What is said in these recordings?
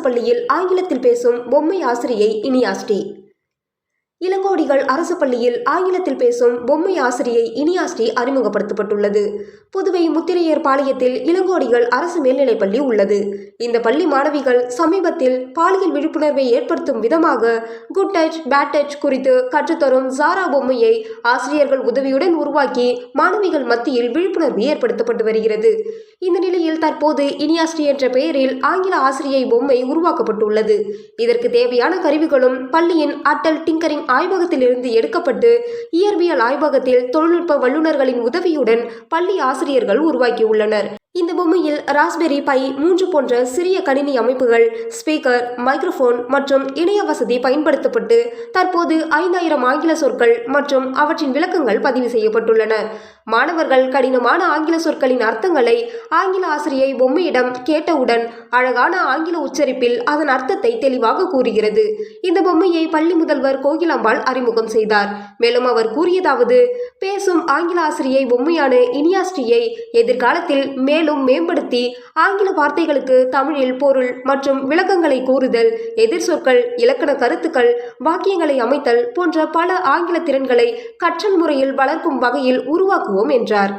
பள்ளியில் ஆங்கிலத்தில் பேசும் பொம்மை ஆசிரியை இனியாஸ்டி இளங்கோடிகள் அரசு பள்ளியில் ஆங்கிலத்தில் பேசும் பொம்மை ஆசிரியை இனியாஸ்ரீ அறிமுகப்படுத்தப்பட்டுள்ளது. புதுவை முத்திரையர் பாளையத்தில் இளங்கோடிகள் அரசு மேல்நிலைப் பள்ளி உள்ளது. இந்த பள்ளி மாணவிகள் சமீபத்தில் பாலியல் விழிப்புணர்வை ஏற்படுத்தும் விதமாக குட் டச் பேட் டச் குறித்து கற்றுத்தரும் ஜாரா பொம்மையை ஆசிரியர்கள் உதவியுடன் உருவாக்கி மாணவிகள் மத்தியில் விழிப்புணர்வு ஏற்படுத்தப்பட்டு வருகிறது. இந்த நிலையில் தற்போது இனியாஸ்ரீ என்ற பெயரில் ஆங்கில ஆசிரியை பொம்மை உருவாக்கப்பட்டுள்ளது. இதற்கு தேவையான கருவிகளும் பள்ளியின் அட்டல் டிங்கரிங் ஆய்வகத்திலிருந்து எடுக்கப்பட்டு இயற்பியல் ஆய்வகத்தில் தொழில்நுட்ப வல்லுநர்களின் உதவியுடன் பள்ளி ஆசிரியர்கள் உருவாக்கியுள்ளனர். இந்த பொம்மையில் ராஸ்பெரி பை மூன்று போன்ற சிறிய கணினி அமைப்புகள் ஸ்பீக்கர் மைக்ரோஃபோன் மற்றும் இணைய வசதி பயன்படுத்தப்பட்டு தற்போது ஐந்தாயிரம் ஆங்கில சொற்கள் மற்றும் அவற்றின் விளக்கங்கள் பதிவு செய்யப்பட்டுள்ளன. மாணவர்கள் கடினமான ஆங்கில சொற்களின் அர்த்தங்களை ஆங்கில ஆசிரியை பொம்மையிடம் கேட்டவுடன் அழகான ஆங்கில உச்சரிப்பில் அதன் அர்த்தத்தை தெளிவாக கூறுகிறது. இந்த பொம்மையை பள்ளி முதல்வர் கோகிலாம்பாள் அறிமுகம் செய்தார். மேலும் அவர் கூறியதாவது பேசும் ஆங்கில ஆசிரியை பொம்மையான இனியாஸ்ரீயை எதிர்காலத்தில் மேலும் மேம்படுத்தி ஆங்கில வார்த்தைகளுக்கு தமிழில் பொருள் மற்றும் விளக்கங்களை கூறுதல் எதிர் சொற்கள் இலக்கண கருத்துக்கள் வாக்கியங்களை அமைத்தல் போன்ற பல ஆங்கில திறன்களை கற்றல் முறையில் வளர்க்கும் வகையில் உருவாக்குவோம் என்றார்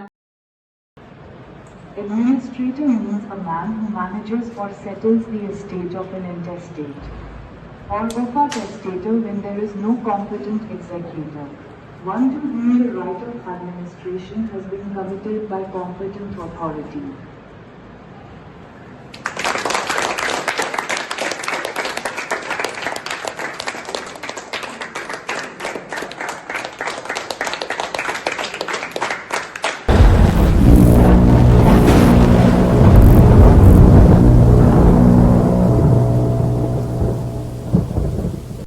Administrator means a man who manages or settles the estate of an intestate or of a testator when there is no competent executor. One to whom the right of administration has been committed by competent authority.